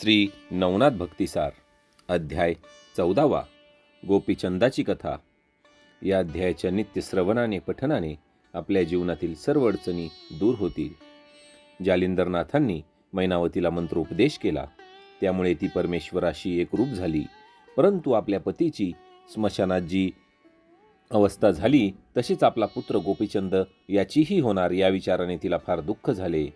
श्री नवनाथ भक्तिसार अध्याय चौदावा गोपीचंदाची कथा. या अध्यायाच्या नित्य श्रवणाने पठनाने आपल्या जीवनातील सर्व अडचणी दूर होतील. जालिंदरनाथांनी मैनावतीला मंत्रोपदेश केला. त्यामुळे ती परमेश्वराशी एकरूप झाली. परंतु आपल्या पतीची स्मशानात जी अवस्था झाली तशीच आपला पुत्र गोपीचंद याचीही होणार या विचाराने तिला फार दुःख झाले.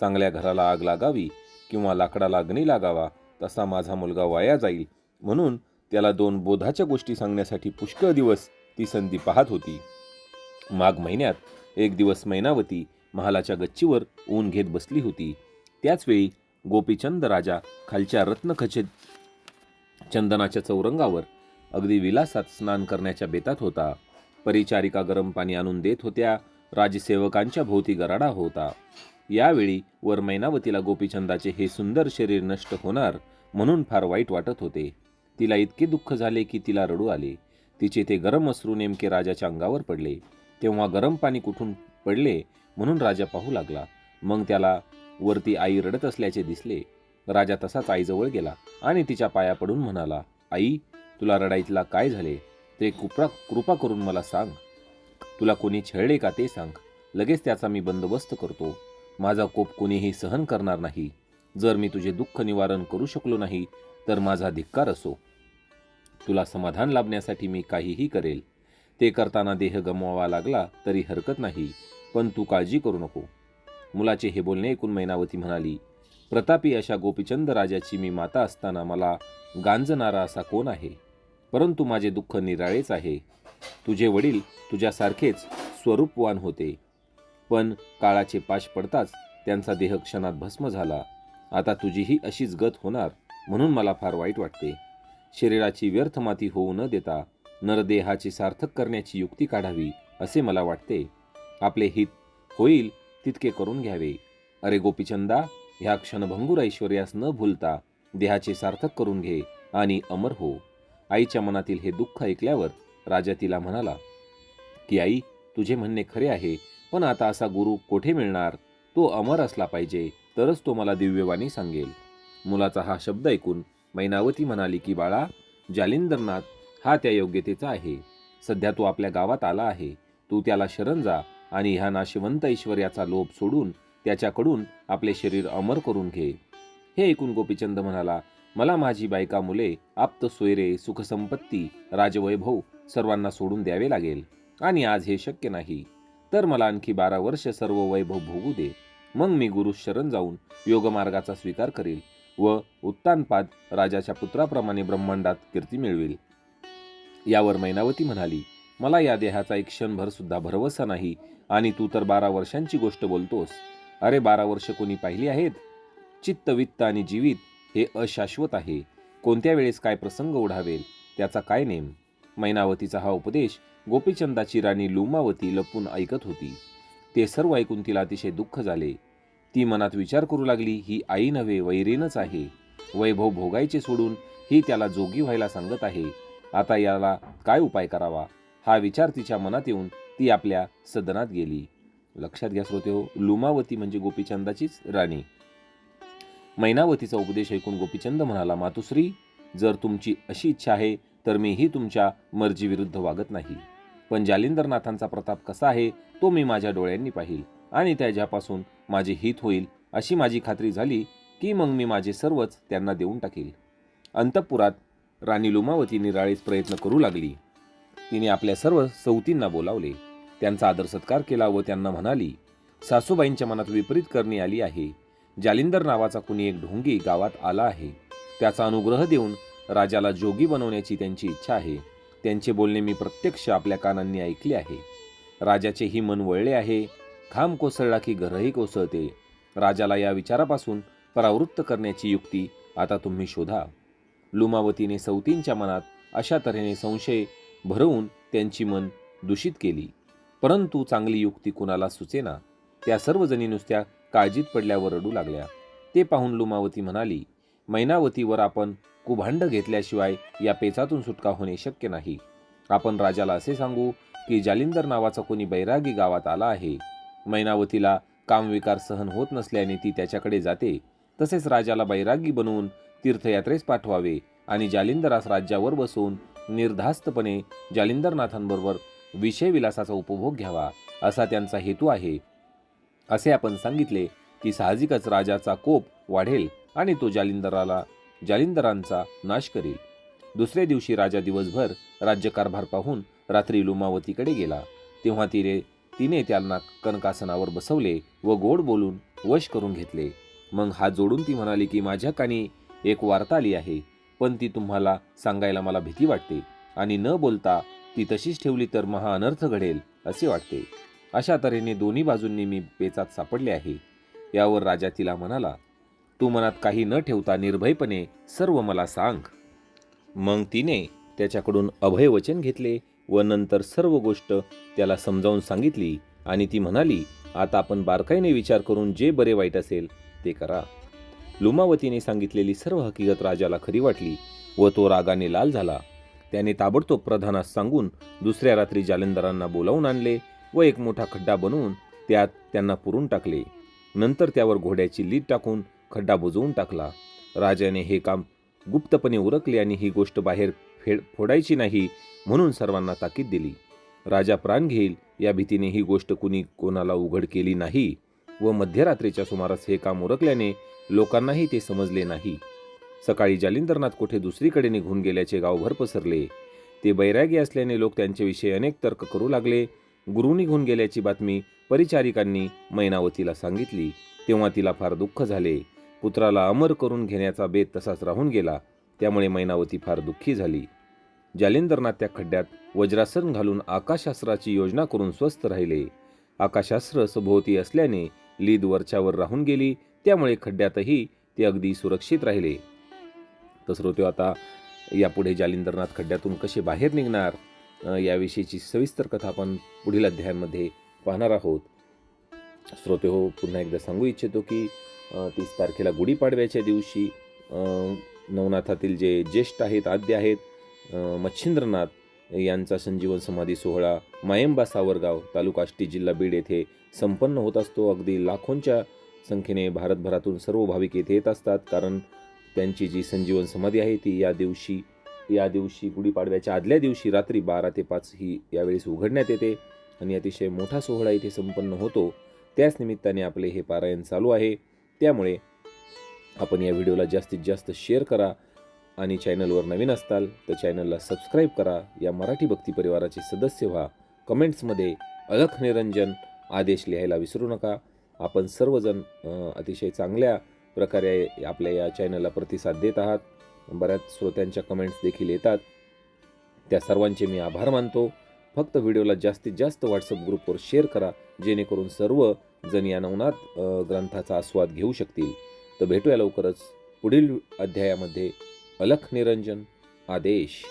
चांगल्या घराला आग लागावी किंवा लाकडाला अग्नी लागावा तसा माझा मुलगा वाया जाईल. म्हणून त्याला दोन बोधाच्या गोष्टी सांगण्यासाठी पुष्कळ दिवस ती संधी पाहत होती. माघ महिन्यात एक दिवस मैनावती महालाच्या गच्चीवर ऊन घेत बसली होती. त्याचवेळी गोपीचंद राजा खालच्या रत्नखचित चंदनाच्या चौरंगावर अगदी विलासात स्नान करण्याच्या बेतात होता. परिचारिका गरम पाणी आणून देत होत्या राजसेवकांच्या भोवती गराडा होता. यावेळी वर मैनावतीला गोपीचंदाचे हे सुंदर शरीर नष्ट होणार म्हणून फार वाईट वाटत होते. तिला इतके दुःख झाले की तिला रडू आले. तिचे ते गरम अश्रू नेमके राजाच्या अंगावर पडले. तेव्हा गरम पाणी कुठून पडले म्हणून राजा पाहू लागला. मग त्याला वरती आई रडत असल्याचे दिसले. राजा तसाच आईजवळ गेला आणि तिच्या पाया पडून म्हणाला आई तुला रडाईतला काय झाले? ते कृपा कृपा करून मला सांग. तुला कोणी छळले का ते सांग. लगेच त्याचा मी बंदोबस्त करतो. माझा कोप कोणीही सहन करणार नाही. जर मी तुझे दुःख निवारण करू शकलो नाही तर माझा धिक्कार असो. तुला समाधान लाभण्यासाठी मी काहीही करेल. ते करताना देह गमवावा लागला तरी हरकत नाही पण तू काळजी करू नको. मुलाचे हे बोलणे ऐकून मैनावती म्हणाली प्रतापी अशा गोपीचंद राजाची मी माता असताना मला गांजणारा असा कोण आहे? परंतु माझे दुःख निराळेच आहे. तुझे वडील तुझ्यासारखेच स्वरूपवान होते. पण काळाचे पाश पडताच त्यांचा देह क्षणात भस्म झाला. आता तुझीही अशीच गत होणार म्हणून मला फार वाईट वाटते. शरीराची व्यर्थ माती होऊ न देता नरदेहाची सार्थक करण्याची युक्ती काढावी असे मला वाटते. आपले हित होईल तितके करून घ्यावे. अरे गोपीचंदा ह्या क्षणभंगूर ऐश्वर्यास न भूलता देहाचे सार्थक करून घे आणि अमर हो. आईच्या मनातील हे दुःख ऐकल्यावर राजा तिला म्हणाला की आई तुझे म्हणणे खरे आहे. पण आता असा गुरु कोठे मिळणार? तो अमर असला पाहिजे तरच तो मला दिव्यवाणी सांगेल. मुलाचा हा शब्द ऐकून मैनावती म्हणाली की बाळा जालिंदरनाथ हा त्या योग्यतेचा आहे. सध्या तो आपल्या गावात आला आहे. तू त्याला शरण जा आणि ह्या नाशिवंत ऐश्वर्याचा लोभ सोडून त्याच्याकडून आपले शरीर अमर करून घे. हे ऐकून गोपीचंद म्हणाला मला माझी बायका मुले आप्त सोयरे सुखसंपत्ती राजवैभव सर्वांना सोडून द्यावे लागेल आणि आज हे शक्य नाही. तर मला आणखी बारा वर्ष सर्व वैभव भोगू दे. मग मी गुरु शरण जाऊन योगमार्गाचा स्वीकार करेल व उत्तानपाद राजाच्या पुत्राप्रमाणे ब्रह्मांडात कीर्ती मिळवेल. यावर मैनावती म्हणाली मला या देहाचा एक क्षणभर सुद्धा भरवसा नाही आणि तू तर बारा वर्षांची गोष्ट बोलतोस. अरे बारा वर्ष कोणी पाहिली आहेत? चित्त वित्त आणि जीवित हे अशाश्वत आहे. कोणत्या वेळेस काय प्रसंग ओढावेल? त्याचा काय नेम? मैनावतीचा हा उपदेश गोपीचंदाची राणी लुमावती लपून ऐकत होती. ते सर्व ऐकून तिला अतिशय दुःख झाले. ती मनात विचार करू लागली ही आई नव्हे वैरीनच आहे. वैभव भोगायचे सोडून ही त्याला जोगी व्हायला सांगत आहे. आता याला काय उपाय करावा? हा विचार तिच्या मनात येऊन ती आपल्या सदनात गेली. लक्षात घ्या श्रोते हो लुमावती म्हणजे गोपीचंदाचीच राणी. मैनावतीचा उपदेश ऐकून गोपीचंद म्हणाला मातुश्री जर तुमची अशी इच्छा आहे तर मीही तुमच्या मर्जीविरुद्ध वागत नाही. पण जालिंदरनाथांचा प्रताप कसा आहे तो मी माझ्या डोळ्यांनी पाहिल आणि त्याच्यापासून माझे हित होईल अशी माझी खात्री झाली की मग मी माझे सर्वच त्यांना देऊन टाकेल. अंतपुरात राणी लुमावती निराळीच प्रयत्न करू लागली. तिने आपल्या सर्व सौतींना बोलावले. त्यांचा आदर सत्कार केला व त्यांना म्हणाली सासूबाईंच्या मनात विपरीत करणी आली आहे. जालिंदर नावाचा कुणी एक ढोंगी गावात आला आहे. त्याचा अनुग्रह देऊन राजाला जोगी बनवण्याची त्यांची इच्छा आहे. त्यांचे बोलणे मी प्रत्यक्ष आपल्या कानांनी ऐकले आहे. राजाचेही मन वळले आहे. खांब कोसळला की घरही कोसळते. राजाला या विचारापासून परावृत्त करण्याची युक्ती आता तुम्ही शोधा. लुमावतीने सौतींच्या मनात अशा तऱ्हेने संशय भरवून त्यांची मन दूषित केली. परंतु चांगली युक्ती कुणाला सुचेना? त्या सर्वजणी नुसत्या काळजीत पडल्यावर रडू लागल्या. ते पाहून लुमावती म्हणाली मैनावतीवर आपण कुभांड घेतल्याशिवाय या पेचातून सुटका होणे शक्य नाही. आपण राजाला असे सांगू की जालिंदर नावाचा कोणी बैरागी गावात आला आहे. मैनावतीला कामविकार सहन होत नसल्याने ती त्याच्याकडे जाते. तसेच राजाला बैरागी बनवून तीर्थयात्रेस पाठवावे आणि जालिंदरास राज्यावर बसून निर्धास्तपणे जालिंदरनाथांबरोबर विषयविलासाचा उपभोग घ्यावा असा त्यांचा हेतू आहे. असे आपण सांगितले की साहजिकच राजाचा कोप वाढेल. आणि तो जालिंदराला जालिंदरांचा नाश करील. दुसऱ्या दिवशी राजा दिवसभर राज्यकारभार पाहून रात्री लुमावतीकडे गेला. तेव्हा तिने तिने त्यांना कनकासनावर बसवले व गोड बोलून वश करून घेतले. मग हात जोडून ती म्हणाली की माझ्या कानी एक वार्ता आली आहे पण ती तुम्हाला सांगायला मला भीती वाटते आणि न बोलता ती तशीच ठेवली तर महा अनर्थ घडेल असे वाटते. अशा तऱ्हेने दोन्ही बाजूंनी मी पेचात सापडले आहे. यावर राजा तिला म्हणाला तू मनात काही न ठेवता निर्भयपणे सर्व मला सांग. मग तिने त्याच्याकडून अभयवचन घेतले व नंतर सर्व गोष्ट त्याला समजावून सांगितली आणि ती म्हणाली आता आपण बारकाईने विचार करून जे बरे वाईट असेल ते करा. लुमावतीने सांगितलेली सर्व हकीकत राजाला खरी वाटली व तो रागाने लाल झाला. त्याने ताबडतोब प्रधानास सांगून दुसऱ्या रात्री जालंधरांना बोलावून आणले व एक मोठा खड्डा बनवून त्यात त्यांना पुरून टाकले. नंतर त्यावर घोड्याची लीड टाकून खड्डा बुजवून टाकला. राजाने हे काम गुप्तपणे उरकले आणि ही गोष्ट बाहेर फेड फोडायची नाही म्हणून सर्वांना ताकीद दिली. राजा प्राण घेईल या भीतीने ही गोष्ट कुणी कोणाला उघड केली नाही व मध्यरात्रीच्या सुमारास हे काम उरकल्याने लोकांनाही ते समजले नाही. सकाळी जालिंदरनाथ कोठे दुसरीकडे निघून गेल्याचे गावभर पसरले. ते बैरागी असल्याने लोक त्यांच्याविषयी अनेक तर्क करू लागले. गुरु निघून गेल्याची बातमी परिचारिकांनी मैनावतीला सांगितली. तेव्हा तिला फार दुःख झाले. पुत्राला अमर करून घेण्याचा बेत तसाच राहून गेला. त्यामुळे मैनावती फार दुःखी झाली. जालिंदरनाथ त्या खड्ड्यात वज्रासन घालून आकाशास्त्राची योजना करून स्वस्थ राहिले. आकाशास्त्र सभोवती असल्याने लीद वरच्यावर राहून गेली. त्यामुळे खड्ड्यातही ते अगदी सुरक्षित राहिले. तर श्रोते आता यापुढे जालिंदरनाथ खड्ड्यातून कसे बाहेर निघणार? याविषयीची सविस्तर कथा आपण पुढील अध्यायांमध्ये पाहणार आहोत. श्रोते हो पुन्हा एकदा सांगू इच्छितो की तीस तारखेला गुढीपाडव्याच्या दिवशी नवनाथातील जे ज्येष्ठ आहेत आद्य आहेत मच्छिंद्रनाथ यांचा संजीवन समाधी सोहळा मायंबा सावरगाव तालुका आष्टी जिल्हा बीड येथे संपन्न होत असतो. अगदी लाखोंच्या संख्येने भारतभरातून सर्व भाविक येथे येत असतात. कारण त्यांची जी संजीवन समाधी आहे ती या दिवशी या दिवशी गुढीपाडव्याच्या आदल्या दिवशी रात्री बारा ते पाच ही यावेळेस उघडण्यात येते आणि अतिशय मोठा सोहळा इथे संपन्न होतो. त्याच निमित्ताने आपले हे पारायण चालू आहे. त्यामुळे आपण या व्हिडिओला जास्तीत जास्त शेअर करा आणि चॅनलवर नवीन असताल तर चॅनलला सबस्क्राईब करा. या मराठी भक्ती परिवाराचे सदस्य व्हा. कमेंट्समध्ये अलख निरंजन आदेश लिहायला विसरू नका. आपण सर्वजण अतिशय चांगल्या प्रकारे आपल्या या चॅनलला प्रतिसाद देत आहात. बऱ्याच श्रोत्यांच्या कमेंट्स देखील येतात. त्या सर्वांचे मी आभार मानतो. फक्त व्हिडिओला जास्तीत जास्त व्हॉट्सअप ग्रुपवर शेअर करा जेणेकरून सर्व जण या नवनाथ ग्रंथाचा आस्वाद घेऊ शकतील. तर भेटूया लवकरच पुढील अध्यायामध्ये. अलख निरंजन आदेश.